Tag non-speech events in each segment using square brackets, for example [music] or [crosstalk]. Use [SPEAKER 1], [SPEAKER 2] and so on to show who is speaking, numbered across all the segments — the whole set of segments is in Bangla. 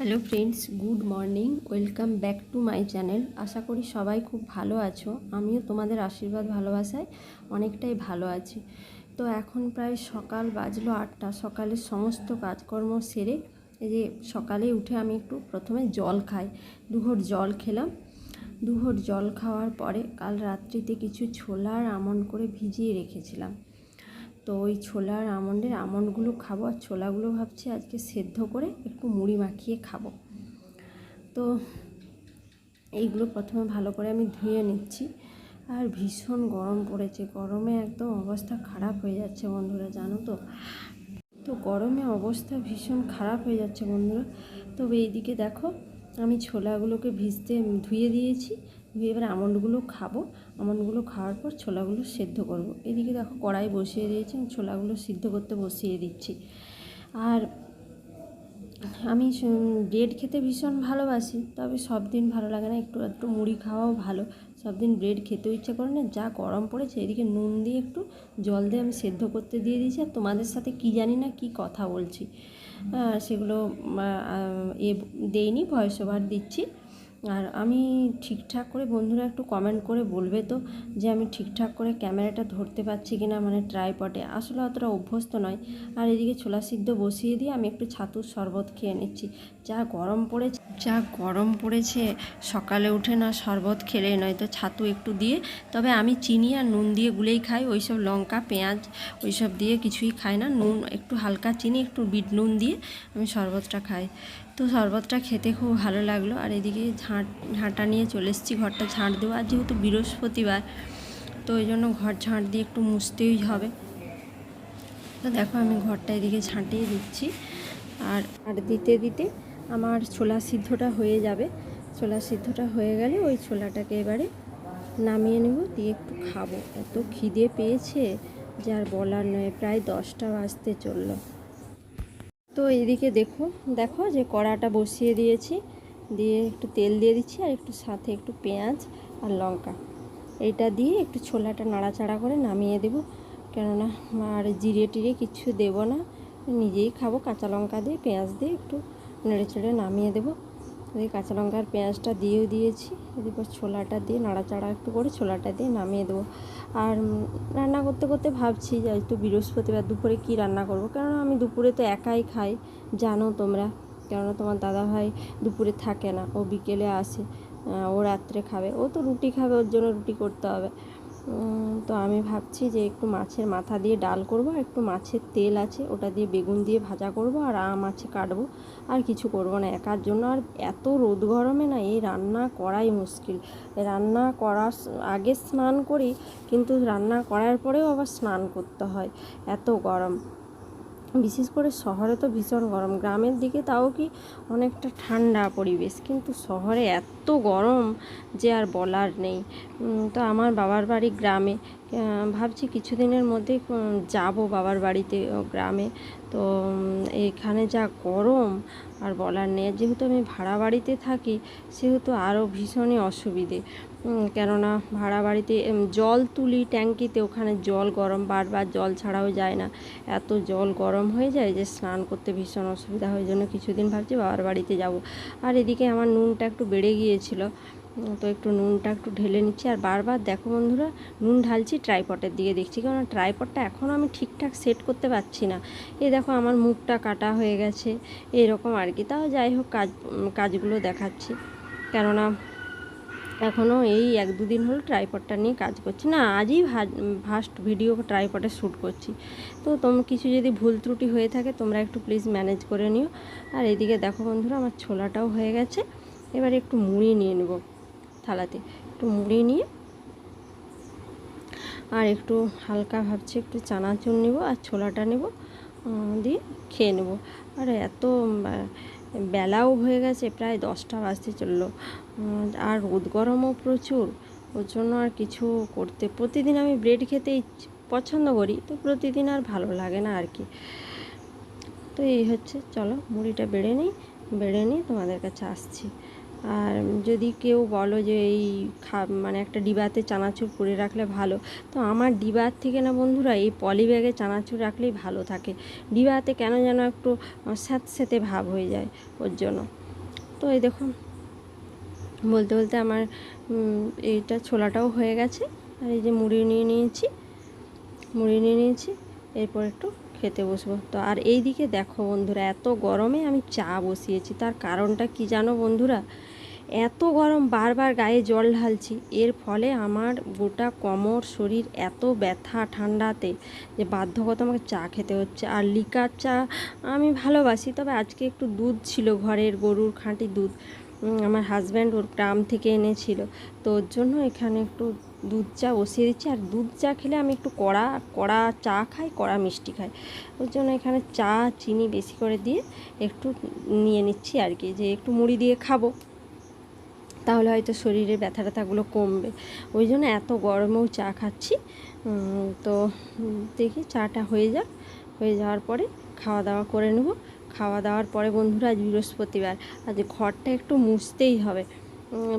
[SPEAKER 1] Hello friends, good morning, welcome back to my channel. আশা করি সবাই খুব ভালো আছো। আমিও তোমাদের আশীর্বাদ ভালোবাসায় অনেকটাই ভালো আছি। তো এখন প্রায় সকাল বাজলো আটটা সকালের সমস্ত কাজকর্ম সেরে এই যে সকালে উঠে আমি একটু প্রথমে জল খাই। দুঘট জল খেলাম। দুঘট জল খাওয়ার পরে কাল রাত্রিতে কিছু ছোলার আমন করে ভিজিয়ে রেখেছিলাম। তো ওই ছোলার আমন্ডের আমন্ডগুলো খাব আর ছোলাগুলো ভাবছি আজকে সেদ্ধ করে একটু মুড়ি মাখিয়ে খাব। তো এইগুলো প্রথমে ভালো করে আমি ধুয়ে নিচ্ছি। আর ভীষণ গরম পড়েছে, গরমে একদম অবস্থা খারাপ হয়ে যাচ্ছে বন্ধুরা, জানো তো? তো গরমে অবস্থা ভীষণ খারাপ হয়ে যাচ্ছে বন্ধুরা। তবে এইদিকে দেখো, আমি ছোলাগুলোকে ভিজতে ধুয়ে দিয়েছি। ধুয়ে এবার আমন্ডগুলো খাব। আমন্ডগুলো খাওয়ার পর ছোলাগুলো সেদ্ধ করব। এদিকে দেখো কড়াই বসিয়ে দিয়েছি, আমি ছোলাগুলো সিদ্ধ করতে বসিয়ে দিচ্ছি। আর আমি ব্রেড খেতে ভীষণ ভালোবাসি, তবে সব দিন ভালো লাগে না, একটু একটু মুড়ি খাওয়াও ভালো। সব দিন ব্রেড খেতেও ইচ্ছে করে না, যা গরম পড়েছে, এদিকে নুন দিয়ে একটু জল দিয়ে আমি সেদ্ধ করতে দিয়ে দিয়েছি। আর তোমাদের সাথে কি জানি না কি কথা বলছি। সেগুলো এ, দেইনি ভয়েস ওভার দিচ্ছি। আর আমি ঠিকঠাক করে বন্ধুরা একটু কমেন্ট করে বলবে তো যে আমি ঠিকঠাক করে ক্যামেরাটা ধরতে পারছি কি না মানে ট্রাইপটে আসলে অতটা অভ্যস্ত নয়। আর এদিকে ছোলা সিদ্ধ বসিয়ে দিয়ে আমি একটু ছাতুর শরবত খেয়ে নিচ্ছি। যা গরম পড়েছে, যা গরম পড়েছে, সকালে উঠে না শরবত খেলে নয় তো ছাতু একটু দিয়ে। তবে আমি চিনি আর নুন দিয়ে গুলেই খাই, ওইসব লঙ্কা, পেঁয়াজ, ওইসব দিয়ে কিছুই খাই না। নুন, একটু হালকা চিনি, একটু বিট নুন দিয়ে আমি শরবতটা খাই। তো শরবতটা খেতে খুব ভালো লাগল। আর এদিকে ঝাঁট, ঝাঁটা নিয়ে চলে এসেছি, ঘরটা ঝাঁট দেবো। আর যেহেতু বৃহস্পতিবার, তো ওই জন্য ঘর ঝাঁট দিয়ে একটু মুছতেই হবে। তো দেখো আমি ঘরটা এদিকে ঝাঁটিয়ে দিচ্ছি। আর আর দিতে দিতে আমার ছোলা সিদ্ধটা হয়ে যাবে। ছোলা সিদ্ধটা হয়ে গেলে ওই ছোলাটাকে এবারে নামিয়ে নেব, দিয়ে একটু খাব। এত খিদে পেয়েছে যে আর বলার নয়, প্রায় দশটা বাজতে চলল। তো এদিকে দেখো দেখো যে কড়াটা বসিয়ে দিয়েছি। দিয়ে একটু তেল দিয়ে দিচ্ছি আর একটু সাথে একটু পেঁয়াজ আর লঙ্কা। এটা দিয়ে একটু ছোলাটা নাড়াচাড়া করে নামিয়ে দেব। কেননা আর জিরে টিরে কিছু দেব না। নিজেই খাব, কাঁচা লঙ্কা দিয়ে, পেঁয়াজ দিয়ে একটু নেড়ে চেড়ে নামিয়ে দেবো। এই কাঁচা লঙ্কার পেঁয়াজটা দিয়েও দিয়েছি, এরপর ছোলাটা দিয়ে নাড়াচাড়া একটু করে ছোলাটা দিয়ে নামিয়ে দেবো। আর রান্না করতে করতে ভাবছি যে একটু বৃহস্পতিবার, দুপুরে কি রান্না করব? কেননা আমি দুপুরে তো একাই খাই, জানো তোমরা। কেননা তোমার দাদাভাই দুপুরে থাকে না, ও বিকেলে আসে ও রাত্রে খাবে। ও তো রুটি খাবে, ওর জন্য রুটি করতে হবে। তো আমি ভাবছি যে একটু মাছের মাথা দিয়ে ডাল করব আর একটু মাছের তেল আছে, ওটা দিয়ে বেগুন দিয়ে ভাজা করব আর আম আছে কাটবো। আর কিছু করব না, একার জন্য আর এত রোদ গরমে না এই রান্না করাই মুশকিল। রান্না করার আগে স্নান করি, কিন্তু রান্না করার পরেও আবার স্নান করতে হয়, এত গরম। বিশেষ করে শহরে তো ভীষণ গরম। গ্রামের দিকে তাও কি অনেকটা ঠান্ডা পরিবেশ, কিন্তু শহরে এত গরম যে আর বলার নেই। তো আমার বাবার বাড়ি গ্রামে ভাবছি কিছুদিনের মধ্যে যাব বাবার বাড়িতে গ্রামে। তো এখানে যা গরম, আর বলার নেই। যেহেতু আমি ভাড়া বাড়িতে থাকি, সেহেতু আরও ভীষণই অসুবিধে। কেননা ভাড়া বাড়িতে জল তুলি ট্যাঙ্কিতে, ওখানে জল গরম বারবার, জল ছাড়াও যায় না। এত জল গরম হয়ে যায় যে, স্নান করতে ভীষণ অসুবিধা হয়। জন্য কিছুদিন ভাবছি বাবার বাড়িতে যাব। আর এদিকে আমার নুনটা একটু বেড়ে গিয়েছিল। তো একটু নুনটা একটু ঢেলে নিচ্ছি। আর বারবার দেখো বন্ধুরা, নুন ঢালছি ট্রাইপটের দিকে দেখছি কারণ ট্রাইপটটা এখনও আমি ঠিকঠাক সেট করতে পারছি না। এই দেখো আমার মুখটা কাটা হয়ে গেছে, এরকম আর কি। তাও যাই হোক, কাজ কাজগুলো দেখাচ্ছি। কেননা এখনও এই এক দুদিন হলো ট্রাইপডটা নিয়ে কাজ করছি। না, আজই ফার্স্ট ভিডিও ট্রাইপডে শ্যুট করছি। তো তোমার কিছু যদি ভুল ত্রুটি হয়ে থাকে, তোমরা একটু প্লিজ ম্যানেজ করে নিও। আর এদিকে দেখো বন্ধুরা, আমার ছোলাটাও হয়ে গেছে। এবার একটু মুড়ি নিয়ে নেব। থালাতে। একটু মুড়ি নিয়ে আর একটু হালকা ভাবছি একটু চানাচুর নেব আর ছোলাটা নেব দিয়ে খেয়ে নেব। আর এত বেলাও হয়ে গেছে, প্রায় দশটা বাজতে চলল। আর রোদ গরমও প্রচুর, ওর জন্য আর কিছু করতে, প্রতিদিন আমি ব্রেড খেতেই পছন্দ করি, তো প্রতিদিন আর ভালো লাগে না আর কি। তো এই হচ্ছে, চলো মুড়িটা বেড়ে নিই বেড়ে নিই তোমাদের কাছে আসছি। আর যদি কেউ বলো যে এই খা মানে একটা ডিবাতে চানাচুর করে রাখলে ভালো। তো আমার ডিবার থেকে না বন্ধুরা, এই পলি ব্যাগে চানাচুর রাখলেই ভালো থাকে। ডিবাতে কেন যেন একটু স্যাঁতস্যাঁতে ভাব হয়ে যায় ওর জন্য। তো এই দেখুন, বলতে বলতে আমার এইটা ছোলাটাও হয়ে গেছে। আর এই যে মুড়ি নিয়ে নিয়েছি, মুড়ি নিয়ে নিয়েছি, এরপর একটু খেতে বসবো। তো আর এই দিকে দেখো বন্ধুরা, এত গরমে আমি চা বসিয়েছি। তার কারণটা কি জানো বন্ধুরা? এত গরম, বারবার গায়ে জল ঢালছি। এর ফলে আমার গোটা কোমর শরীর এত ব্যথা ঠান্ডাতে যে বাধ্যগত আমাকে চা খেতে হচ্ছে। আর লিকার চা আমি ভালোবাসি, তবে আজকে একটু দুধ ছিল ঘরের গরুর খাঁটি দুধ। আমার হাজব্যান্ড ওর গ্রাম থেকে এনেছিল। তো ওর জন্য এখানে একটু দুধ চা বসিয়ে দিচ্ছি। আর দুধ চা খেলে আমি একটু কড়া কড়া চা খাই, কড়া মিষ্টি খাই। ওর জন্য এখানে চা, চিনি বেশি করে দিয়ে একটু নিয়ে নিচ্ছি আর কি, যে একটু মুড়ি দিয়ে খাব। তাহলে হয়তো শরীরে ব্যথা ট্যাথাগুলো কমবে। ওই জন্য এত গরমেও চা খাচ্ছি। তো দেখি চাটা হয়ে যাক। হয়ে যাওয়ার পরে খাওয়া দাওয়া করে নেব। খাওয়া দাওয়ার পরে বন্ধুরা আজ বৃহস্পতিবার, আজ ঘরটা একটু মুছতেই হবে।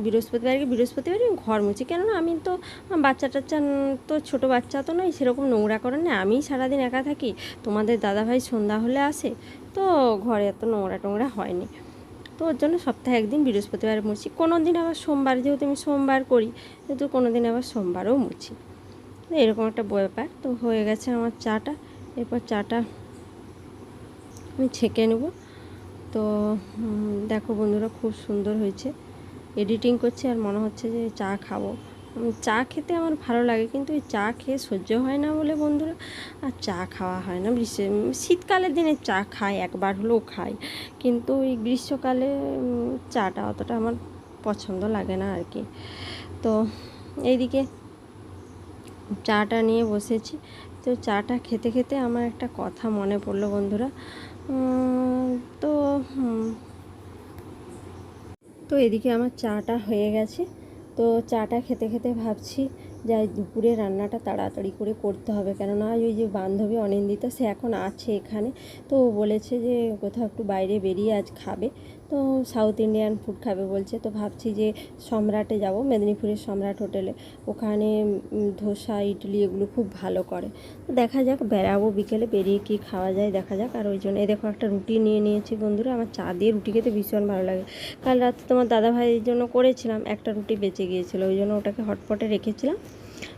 [SPEAKER 1] বৃহস্পতিবারকে বৃহস্পতিবারই ঘর মুছি। কেননা আমি তো বাচ্চা টাচ্চা তো ছোট বাচ্চা তো নয়, সেরকম নোংরা করে না। আমি সারাদিন একা থাকি, তোমাদের দাদাভাই সন্ধ্যা হলে আসে, তো ঘরে এত নোংরা টোংরা হয়নি। তো ওর জন্য সপ্তাহে একদিন বৃহস্পতিবার মুছি। কোনো দিন আবার সোমবার, যেহেতু আমি সোমবার করি কিন্তু কোনো দিন আবার সোমবারও মুছি। এরকম একটা ব্যাপার। তো হয়ে গেছে আমার চাটা। এরপর চাটা আমি ছেঁকে নেব। তো দেখো বন্ধুরা, খুব সুন্দর হয়েছে। এডিটিং করছি আর মনে হচ্ছে যে চা খাব। চা খেতে আমার ভালো লাগে, কিন্তু এই চা খেয়ে সহ্য হয় না বলে বন্ধুরা। আর চা খাওয়া হয় না। গ্রীষ্ম, শীতকালের দিনে চা খাই, একবার হলেও খাই। কিন্তু এই গ্রীষ্মকালে চাটা অতটা আমার পছন্দ লাগে না আর কি। তো এইদিকে চাটা নিয়ে বসেছি। তো চাটা খেতে খেতে আমার একটা কথা মনে পড়ল বন্ধুরা। তো তো এদিকে আমার চাটা হয়ে গেছে। তো চাটা খেতে খেতে ভাবছি যে দুপুরে রান্নাটা তাড়াতাড়ি করে করতে হবে। কেননা ওই যে বান্ধবী অনিন্দিতা, সে এখন আছে এখানে। তো বলেছে যে কোথাও একটু বাইরে বেরিয়ে আজ খাবে। তো সাউথ ইন্ডিয়ান ফুড খাবে বলছে। তো ভাবছি যে সম্রাটে যাব, মেদিনীপুরের সম্রাট হোটেলে। ওখানে ধোসা, ইডলি এগুলো খুব ভালো করে। তো দেখা যাক, বেড়াবো বিকেলে, বেরিয়ে কি খাওয়া যায়, দেখা যাক। আর ওই জন্য, এই দেখো একটা রুটি নিয়ে নিয়েছি বন্ধুরা। আমার চা দিয়ে রুটি খেতে ভীষণ ভালো লাগে। কাল রাতে তোমার দাদা ভাইয়ের জন্য করেছিলাম, একটা রুটি বেঁচে গিয়েছিল। ওই জন্য ওটাকে হটপটে রেখেছিলাম।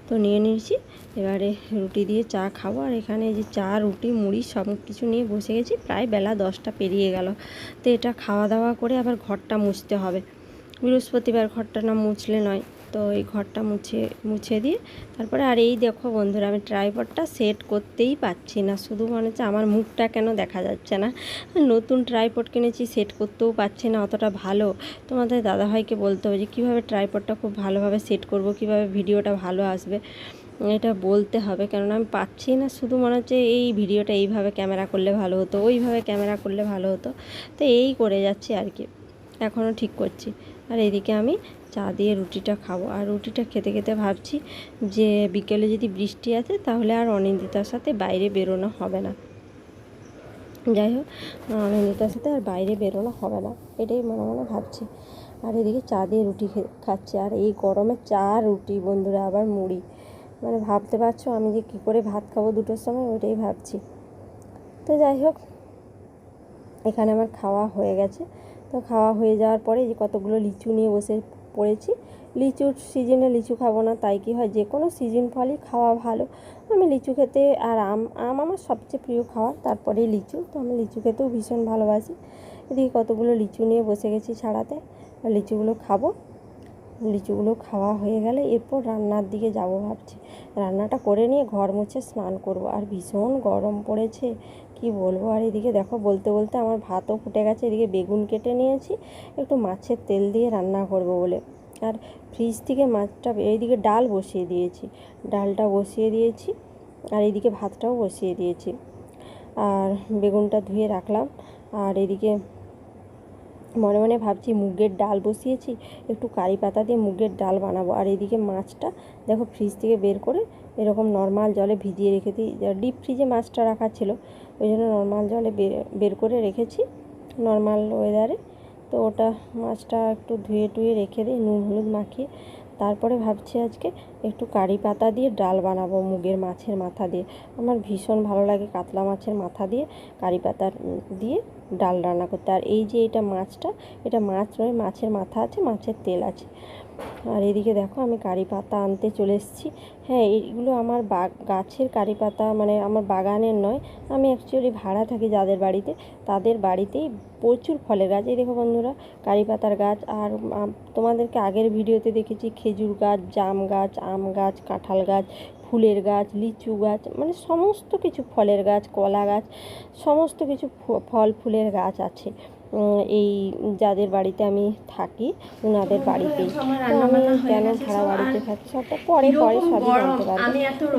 [SPEAKER 1] তো নিয়ে নিয়েছি। এবারে রুটি দিয়ে চা খাব। আর এখানে যে চা, রুটি, মুড়ি সব কিছু নিয়ে বসে গেছি। প্রায় বেলা দশটা পেরিয়ে গেল। তো এটা খাওয়া দাওয়া করে আবার ঘরটা মুছতে হবে। বৃহস্পতিবার ঘরটা না মুছলে নয়। তো এই ঘরটা মুছে মুছে দিয়ে তারপরে আর এই দেখো বন্ধুরা, আমি ট্রাইপডটা সেট করতেই পারছি না। শুধু মনে হচ্ছে আমার মুখটা কেন দেখা যাচ্ছে না। নতুন ট্রাইপড কিনেছি সেট করতেও পারছি না, অতটা ভালো। তোমাদের দাদাভাইকে বলতে হবে যে, কীভাবে ট্রাইপডটা খুব ভালোভাবে সেট করব? কীভাবে ভিডিওটা ভালো আসবে? এটা বলতে হবে, কেননা আমি পাচ্ছি না। শুধু মনে হচ্ছে এই ভিডিওটা এইভাবে ক্যামেরা করলে ভালো হতো, ওইভাবে ক্যামেরা করলে ভালো হতো। তো এই করে যাচ্ছি আর কি। এখনও ঠিক করছি। আর এদিকে আমি চা দিয়ে রুটিটা খাব। আর রুটিটা খেতে খেতে ভাবছি যে বিকেলে যদি বৃষ্টি আছে তাহলে আর অনিন্দিতার সাথে বাইরে বেরোনো হবে না। যাই হোক অনিন্দিতার সাথে আর বাইরে বেরোনো হবে না, এটাই মনে মনে ভাবছি। আর এদিকে চা দিয়ে রুটি খাচ্ছি। আর এই গরমে চা রুটি, বন্ধুরা, আবার মুড়ি। মানে ভাবতে পারছ আমি যে কী করে ভাত খাব দুটোর সময়, ওইটাই ভাবছি। তো যাই হোক, এখানে আমার খাওয়া হয়ে গেছে। তো খাওয়া হয়ে যাওয়ার পরে যে কতগুলো লিচু নিয়ে বসে পড়েছি। লিচুর সিজনে লিচু খাব না, তাই কি হয়? যে কোনো সিজন ফলই খাওয়া ভালো। আমি লিচু খেতে আর আম আম আমার সবচেয়ে প্রিয় খাওয়া তারপরে লিচু। তো আমি লিচু খেতেও ভীষণ ভালোবাসি। এদিকে কতগুলো লিচু নিয়ে বসে গেছি ছাড়াতে। লিচুগুলো খাব। লিচুগুলো খাওয়া হয়ে গেলে এরপর রান্নার দিকে যাব ভাবছি। রান্নাটা করে নিয়ে ঘর মুছে স্নান করব। আর ভীষণ গরম পড়েছে। কি বলব? আর এদিকে দেখো, বলতে বলতে আমার ভাতও ফুটে গেছে। এদিকে বেগুন কেটে নিয়েছি, একটু মাছের তেল দিয়ে রান্না করব বলে। আর ফ্রিজ থেকে মাছটা, এইদিকে ডাল বসিয়ে দিয়েছি। ডালটা বসিয়ে দিয়েছি, আর এইদিকে ভাতটাও বসিয়ে দিয়েছি। আর বেগুনটা ধুয়ে রাখলাম। আর এদিকে মনে মনে ভাবছি মুগের ডাল বসিয়েছি, একটু কারি পাতা দিয়ে মুগের ডাল বানাবো। আর এদিকে মাছটা দেখো ফ্রিজ থেকে বের করে এরকম নর্মাল জলে ভিজিয়ে রেখে দিই। ডিপ ফ্রিজে মাছটা রাখা ছিল। ওই জন্য নর্মাল জলে বের করে রেখেছি নর্মাল ওয়েদারে তো ওটা মাছটা একটু ধুয়ে টুয়ে রেখে দিই, নুন হলুদ মাখিয়ে। তারপরে ভাবছি আজকে একটু কারি পাতা দিয়ে ডাল বানাবো মুগের মাছের মাথা দিয়ে। আমার ভীষণ ভালো লাগে কাতলা মাছের মাথা দিয়ে, কারি পাতা দিয়ে। ডাল রান্না করতে। আর এই যে এটা মাছটা, এটা মাছ নয়, মাছের মাথা আছে, মাছের তেল আছে। আর এদিকে দেখো, আমি কারি পাতা আনতে চলে এসেছি। হ্যাঁ এইগুলো আমার গাছের কারি পাতা মানে আমার বাগানের নয়, আমি অ্যাকচুয়ালি ভাড়া থাকি যাদের বাড়িতে। তাদের বাড়িতেই প্রচুর ফলের গাছ। এই দেখো বন্ধুরা, কারি পাতার গাছ। আর তোমাদেরকে আগের ভিডিওতে দেখেছি, খেজুর গাছ, জাম গাছ, আম গাছ, কাঁঠাল গাছ ফুলের গাছ লিচু গাছ মানে সমস্ত কিছু ফলের গাছ কলা গাছ সমস্ত কিছু ফল ফুলের গাছ আছে। এই যাদের বাড়িতে আমি থাকি ওনাদের বাড়িতেই। আমি কেন ভাড়া বাড়িতে থাকি? সবটা পরে পরে সবই জানতে পারব।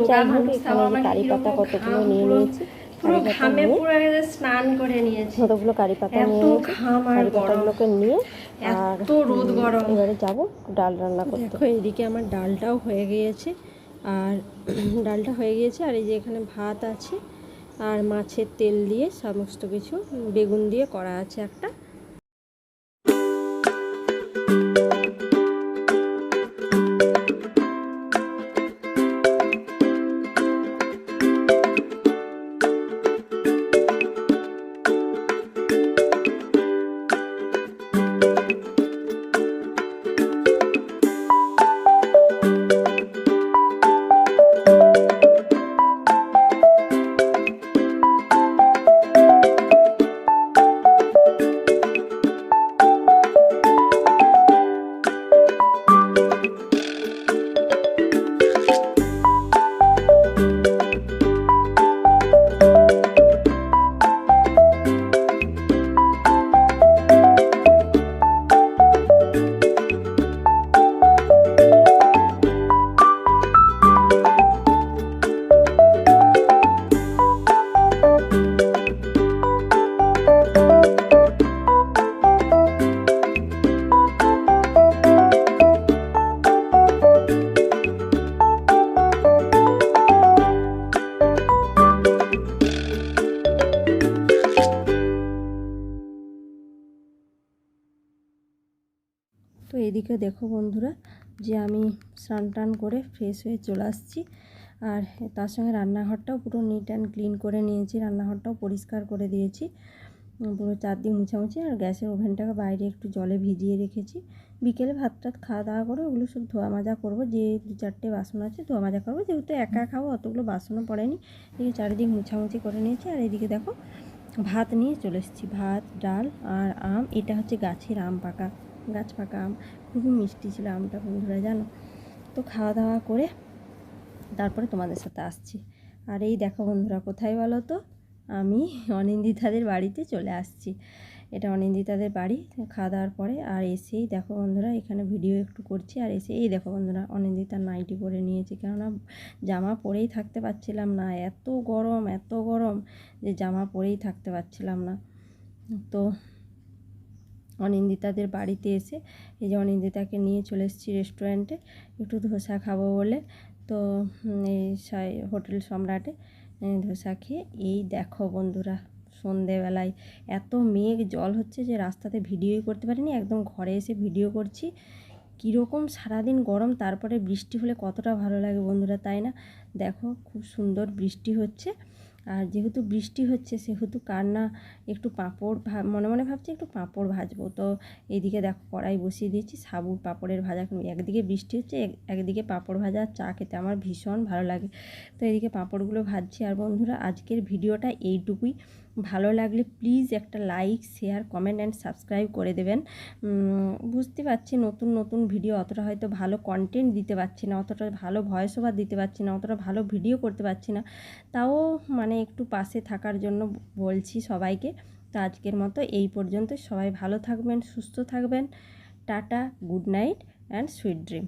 [SPEAKER 1] যাই হোক এখানে কারি পাতা কতগুলো নিয়ে নিয়েছি
[SPEAKER 2] পুরো ঘামে
[SPEAKER 1] নিয়ে।
[SPEAKER 2] পুরো স্নান করে নিয়েছি।
[SPEAKER 1] কতগুলো কারি পাতা নিয়ে
[SPEAKER 2] ঘাম আর
[SPEAKER 1] পাতাগুলোকে নিয়ে আর
[SPEAKER 2] রোদ গরম।
[SPEAKER 1] এবারে যাব ডাল রান্না করতে। দেখো এদিকে আমার ডালটাও হয়ে গিয়েছে। আর [clears throat] ডালটা হয়ে গিয়েছে, আর এই যে এখানে ভাত আছে, আর মাছের তেল দিয়ে সমস্ত কিছু, বেগুন দিয়ে করা আছে একটা। এদিকে দেখো বন্ধুরা যে আমি স্নান টান করে ফ্রেশ হয়ে চলে আসছি। আর তার সঙ্গে রান্নাঘরটাও পুরো নিট অ্যান্ড ক্লিন করে নিয়েছি, রান্নাঘরটাও পরিষ্কার করে দিয়েছি। পুরো চারদিক মুছামুছি আর গ্যাসের ওভেনটাকে বাইরে একটু জলে ভিজিয়ে রেখেছি। বিকেলে ভাত টাত খাওয়া দাওয়া করে ওগুলো সব ধোয়া মাজা করব, যে দু চারটে বাসন আছে ধোয়া মাজা করব। যেহেতু একা খাব অতগুলো বাসনও পড়েনি এদিকে চারিদিক মুছামুছি করে নিয়েছি। আর এদিকে দেখো ভাত নিয়ে চলে এসেছি, ভাত, ডাল আর আম, এটা হচ্ছে গাছের আম পাকা। গাছ পাকা আম, খুবই মিষ্টি ছিল আমটা বন্ধুরা, জানো? তো খাওয়া দাওয়া করে তারপরে তোমাদের সাথে আসছি। আর এই দেখো বন্ধুরা, কোথায় বলো তো? আমি অনিন্দিতাদের বাড়িতে চলে আসছি। এটা অনিন্দিতাদের বাড়ি, খাওয়া দাওয়ার পরে। আর এসেই দেখো বন্ধুরা, এখানে ভিডিও একটু করছি। আর এসে, এই দেখো বন্ধুরা অনিন্দিতার নাইটি পরে নিয়েছি। কেননা, জামা পরেই থাকতে পারছিলাম না। এত গরম এত গরম যে জামা পরেই থাকতে পারছিলাম না। তো অনিন্দিতাদের বাড়িতে এসে এই যে অনিন্দিতাকে নিয়ে চলে এসেছি রেস্টুরেন্টে, একটু ধোসা খাব বলে। তো এই হোটেল সম্রাটে ধোসা খেয়ে, এই দেখো বন্ধুরা, সন্ধেবেলায় এত মেঘ, জল হচ্ছে যে রাস্তাতে ভিডিওই করতে পারিনি, একদম ঘরে এসে ভিডিও করছি। কীরকম সারাদিন গরম, তারপরে বৃষ্টি হলে কতটা ভালো লাগে বন্ধুরা, তাই না? দেখো, খুব সুন্দর বৃষ্টি হচ্ছে। আর যেহেতু বৃষ্টি হচ্ছে, সেহেতু কার না একটু পাঁপড় মনে মনে ভাবছি একটু পাঁপড় ভাজবো। তো এইদিকে দেখো কড়াই বসিয়ে দিয়েছি, সাবুর পাঁপড়ের ভাজা। একদিকে বৃষ্টি হচ্ছে, এক- একদিকে পাঁপড় ভাজা, চা খেতে আমার ভীষণ ভালো লাগে। তো এদিকে পাঁপড়গুলো ভাজছি। আর বন্ধুরা, আজকের ভিডিওটা এইটুকুই। ভালো লাগলে প্লিজ একটা like, share, comment and subscribe করে দেবেন। বুঝতে পারছি নতুন নতুন ভিডিও অতটা হয়তো ভালো কন্টেন্ট দিতে পারছি না, অতটা ভালো ভয়েস ওভার দিতে পারছি না, অতটা ভালো ভিডিও করতে পারছি না। তাও মানে একটু পাশে থাকার জন্য বলছি সবাইকে। তো আজকের মতো এই পর্যন্ত সবাই ভালো থাকবেন, সুস্থ থাকবেন। Tata, good night and sweet dream.